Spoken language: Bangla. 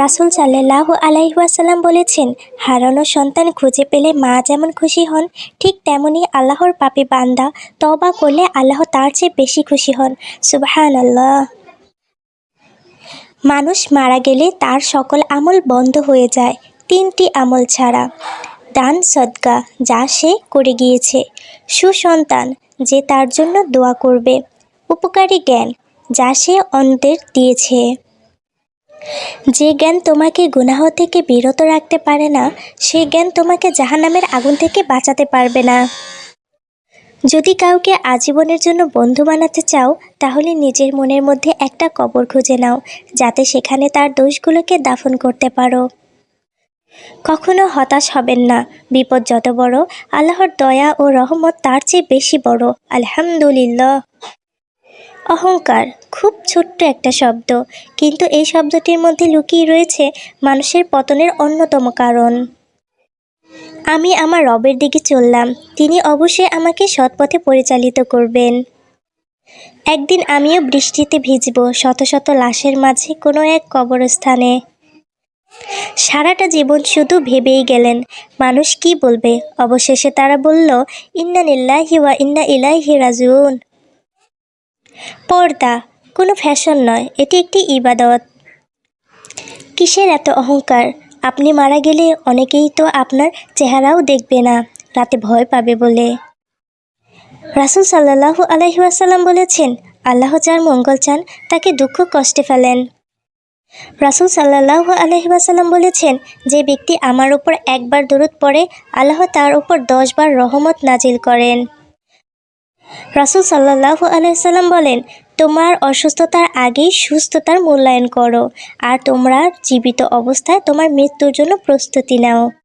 রাসুল সাল্লাহ আলাইহাসাল্লাম বলেছেন, হারানো সন্তান খুঁজে পেলে মা যেমন খুশি হন, ঠিক তেমনি আল্লাহর পাপে বান্দা তবা করলে আল্লাহ তার চেয়ে বেশি খুশি হন। সুবাহান আল্লাহ মানুষ মারা গেলে তার সকল আমল বন্ধ হয়ে যায়, তিনটি আমল ছাড়া। দান, সদকা, যা সে করে গিয়েছে। সুসন্তান, যে তার জন্য দোয়া করবে। উপকারী জ্ঞান, যা সে অন্যদের দিয়েছে। যে জ্ঞান তোমাকে গুনাহ থেকে বিরত রাখতে পারে না, সে জ্ঞান তোমাকে জাহান্নামের আগুন থেকে বাঁচাতে পারবে না। যদি কাউকে আজীবনের জন্য বন্ধু বানাতে চাও, তাহলে নিজের মনের মধ্যে একটা কবর খুঁজে নাও, যাতে সেখানে তার দোষগুলোকে দাফন করতে পারো। কখনো হতাশ হবেন না, বিপদ যত বড়, আল্লাহর দয়া ও রহমত তার চেয়ে বেশি বড়। আলহামদুলিল্লাহ। অহংকার খুব ছোট্ট একটা শব্দ। কিন্তু এই শব্দটির মধ্যে লুকিয়ে রয়েছে মানুষের পতনের অন্যতম কারণ। আমি আমার রবের দিকে চললাম। তিনি অবশ্যই আমাকে সৎপথে পরিচালিত করবেন। একদিন আমিও বৃষ্টিতে ভিজব শত শত লাশের মাঝে কোনো এক কবরস্থানে। সারাটা জীবন শুধু ভেবেই গেলেন, মানুষ কি বলবে? অবশেষে তারা বলল, ইন্না নিল্লাহি ওয়া ইন্না ইলাইহি রাজিউন। পর্দা, কোনো ফ্যাশন নয়, এটি একটি ইবাদত। কিসের এত অহংকার? আপনি মারা গেলে অনেকেই তো আপনার চেহারাও দেখবে না, রাতে ভয় পাবে বলে। রাসুল সাল্লাহু আলহিউসাল্লাম বলেছেন, আল্লাহ যার মঙ্গল চান, তাকে দুঃখ কষ্টে ফেলেন। রাসুল সাল্লাহু আলহিবাসাল্লাম বলেছেন, যে ব্যক্তি আমার উপর একবার দরুদ পড়ে, আল্লাহ তার উপর দশবার রহমত নাজিল করেন। রাসুল সাল্লাহু আলাইসাল্লাম বলেন তোমার অসুস্থতার আগেই সুস্থতার মূল্যায়ন করো, আর তোমরা জীবিত অবস্থায় তোমার মৃত্যুর জন্য প্রস্তুতি নাও।